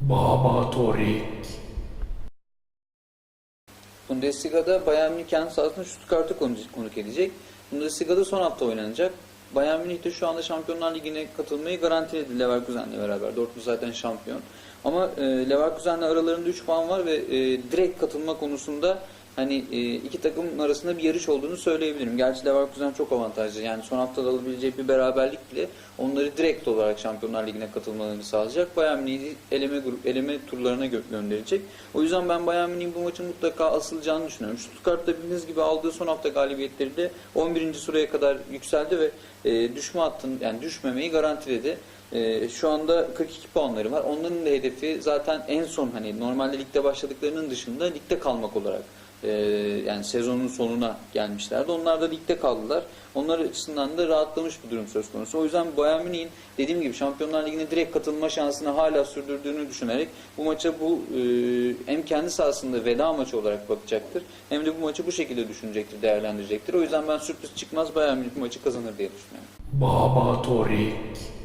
Baba Torik. Bundesliga'da Bayern Münih kendi sahasında Stuttgart'ı konu- konuk edecek. Bundesliga'da son hafta oynanacak. Bayern Münih de şu anda Şampiyonlar Ligi'ne katılmayı garantiledi Leverkusen'le beraber. Dortmund zaten şampiyon. Ama e, Leverkusen'le aralarında 3 puan var ve e, direkt katılma konusunda hani e, iki takım arasında bir yarış olduğunu söyleyebilirim. Gerçi Leverkusen çok avantajlı. Yani son haftada alabileceği bir beraberlik bile onları direkt olarak Şampiyonlar Ligi'ne katılmalarını sağlayacak. Bayern Münih'i eleme grup eleme turlarına gö- gönderecek. O yüzden ben Bayern Münih'in bu maçın mutlaka asılacağını düşünüyorum. Stuttgart'ta bildiğiniz gibi aldığı son hafta galibiyetleri de 11. sıraya kadar yükseldi ve e, düşme hattını yani düşmemeyi garantiledi. E, şu anda 42 puanları var. Onların da hedefi zaten en son hani normalde ligde başladıklarının dışında ligde kalmak olarak e, yani sezonun sonuna gelmişlerdi. Onlar da ligde kaldılar. Onlar açısından da rahatlamış bir durum söz konusu. O yüzden Bayern Münih'in dediğim gibi Şampiyonlar Ligi'ne direkt katılma şansını hala sürdürdüğünü düşünerek bu maça bu e, hem kendi sahasında veda maçı olarak bakacaktır hem de bu maçı bu şekilde düşünecektir, değerlendirecektir. O yüzden ben sürpriz çıkmaz Bayern Münih maçı kazanır diye düşünüyorum. Baba Torik.